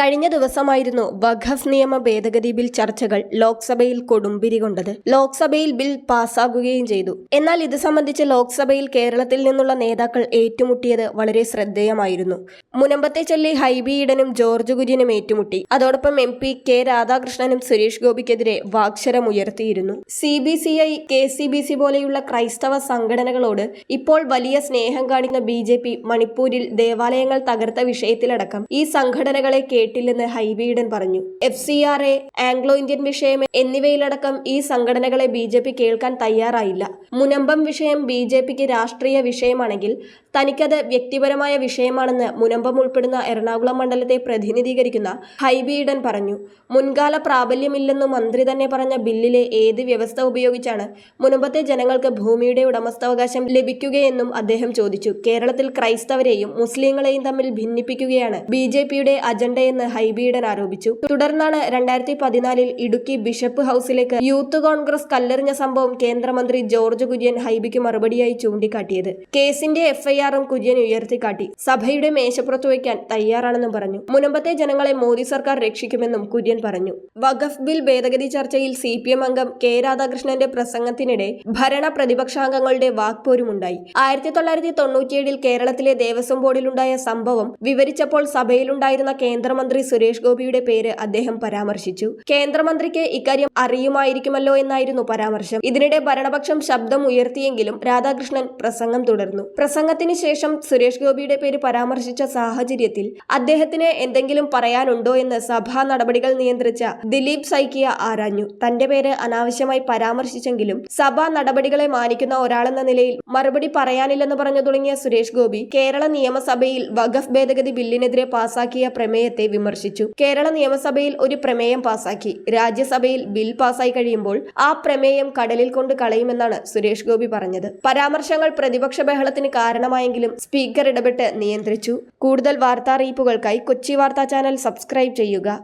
കഴിഞ്ഞ ദിവസമായിരുന്നു വഖഫ് നിയമ ഭേദഗതി ബിൽ ചർച്ചകൾ ലോക്സഭയിൽ കൊടുമ്പിരി കൊണ്ടത്. ലോക്സഭയിൽ ബിൽ പാസ്സാകുകയും ചെയ്തു. എന്നാൽ ഇത് സംബന്ധിച്ച് ലോക്സഭയിൽ കേരളത്തിൽ നിന്നുള്ള നേതാക്കൾ ഏറ്റുമുട്ടിയത് വളരെ ശ്രദ്ധേയമായിരുന്നു. മുനമ്പത്തെ ചൊല്ലി ഹൈബി ഈഡനും ജോർജ് കുര്യനും ഏറ്റുമുട്ടി. അതോടൊപ്പം എം പി കെ രാധാകൃഷ്ണനും സുരേഷ് ഗോപിക്കെതിരെ വാക്ശരം ഉയർത്തിയിരുന്നു. C B C I K C B C പോലെയുള്ള ക്രൈസ്തവ സംഘടനകളോട് ഇപ്പോൾ വലിയ സ്നേഹം കാണിക്കുന്ന ബി ജെ പി മണിപ്പൂരിൽ ദേവാലയങ്ങൾ തകർത്ത വിഷയത്തിലടക്കം ഈ സംഘടനകളെ കേട്ടില്ലെന്ന് ഹൈബീഡൻ പറഞ്ഞു. F C R A Anglo Indian വിഷയം എന്നിവയിലടക്കം ഈ സംഘടനകളെ ബി ജെ പി കേൾക്കാൻ തയ്യാറായില്ല. മുനമ്പം വിഷയം ബി ജെ പിക്ക് രാഷ്ട്രീയ വിഷയമാണെങ്കിൽ തനിക്കത് വ്യക്തിപരമായ വിഷയമാണെന്ന് മുനമ്പം ഉൾപ്പെടുന്ന എറണാകുളം മണ്ഡലത്തെ പ്രതിനിധീകരിക്കുന്ന ഹൈബീഡൻ പറഞ്ഞു. മുൻകാല പ്രാബല്യമില്ലെന്ന് മന്ത്രി തന്നെ പറഞ്ഞ ബില്ലിലെ ഏത് വ്യവസ്ഥ ഉപയോഗിച്ചാണ് മുനമ്പത്തെ ജനങ്ങൾക്ക് ഭൂമിയുടെ ഉടമസ്ഥാവകാശം ലഭിക്കുകയെന്നും അദ്ദേഹം ചോദിച്ചു. കേരളത്തിൽ ക്രൈസ്തവരെയും മുസ്ലിങ്ങളെയും തമ്മിൽ ഭിന്നിപ്പിക്കുകയാണ് ബി ജെ പിയുടെ അജണ്ടയെന്ന് ഹൈബീഡൻ ആരോപിച്ചു. തുടർന്നാണ് രണ്ടായിരത്തി പതിനാലിൽ ഇടുക്കി ബിഷപ്പ് ഹൌസിലേക്ക് യൂത്ത് കോൺഗ്രസ് കല്ലെറിഞ്ഞ സംഭവം കേന്ദ്രമന്ത്രി ജോർജ് കുര്യൻ ഹൈബിക്ക് മറുപടിയായി ചൂണ്ടിക്കാട്ടിയത്. കേസിന്റെ എഫ്ഐആറും കുര്യൻ ഉയർത്തിക്കാട്ടി. സഭയുടെ മേശപ്പുറത്ത് വയ്ക്കാൻ തയ്യാറാണെന്നും പറഞ്ഞു. മുനമ്പത്തെ ജനങ്ങളെ മോദി സർക്കാർ രക്ഷിക്കുമെന്നും കുര്യൻ പറഞ്ഞു. വഖഫ് ബിൽ ഭേദഗതി ചർച്ചയിൽ സി പി എം അംഗം കെ രാധാകൃഷ്ണന്റെ പ്രസംഗത്തിനിടെ ഭരണ പ്രതിപക്ഷാംഗങ്ങളുടെ വാക്പോരുമുണ്ടായി. ആയിരത്തി തൊള്ളായിരത്തി തൊണ്ണൂറ്റിയേഴിൽ കേരളത്തിലെ ദേവസ്വം ബോർഡിലുണ്ടായ സംഭവം വിവരിച്ചപ്പോൾ സഭയിലുണ്ടായിരുന്ന കേന്ദ്രമന്ത്രി സുരേഷ് ഗോപിയുടെ പേര് അദ്ദേഹം പരാമർശിച്ചു. കേന്ദ്രമന്ത്രിക്ക് ഇക്കാര്യം അറിയുമായിരിക്കുമല്ലോ എന്നായിരുന്നു പരാമർശം. ഇതിനിടെ ഭരണപക്ഷം ശബ്ദം ഉയർത്തിയെങ്കിലും രാധാകൃഷ്ണൻ പ്രസംഗം തുടർന്നു. പ്രസംഗത്തിന് ശേഷം സുരേഷ് ഗോപിയുടെ പേര് പരാമർശിച്ച സാഹചര്യത്തിൽ അദ്ദേഹത്തിന് എന്തെങ്കിലും പറയാനുണ്ടോ എന്ന് സഭാ നടപടികൾ നിയന്ത്രിച്ച ദിലീപ് സൈക്കിയ ആരാഞ്ഞു. തന്റെ പേര് അനാവശ്യമായി പരാമർശിച്ചെങ്കിലും സഭാ നടപടികളെ മാനിക്കുന്ന ഒരാളെന്ന നിലയിൽ മറുപടി പറയാനില്ലെന്ന് പറഞ്ഞു തുടങ്ങിയ സുരേഷ് ഗോപി കേരള നിയമസഭയിൽ വഖഫ് ഭേദഗതി ബില്ലിനെതിരെ പാസാക്കിയ പ്രമേയത്തെ വിമർശിച്ചു. കേരള നിയമസഭയിൽ ഒരു പ്രമേയം പാസാക്കി. രാജ്യസഭയിൽ ബിൽ പാസായി കഴിയുമ്പോൾ ആ പ്രമേയം കടലിൽ കൊണ്ട് കളയുമെന്നാണ് സുരേഷ് ഗോപി പറഞ്ഞത്. പരാമർശങ്ങൾ പ്രതിപക്ഷ ബഹളത്തിന് കാരണമായെങ്കിലും സ്പീക്കർ ഇടപെട്ട് നിയന്ത്രിച്ചു. കൂടുതൽ വാർത്താ അറിയിപ്പുകൾക്കായി കൊച്ചി വാർത്താ ചാനൽ സബ്സ്ക്രൈബ് ചെയ്യുക.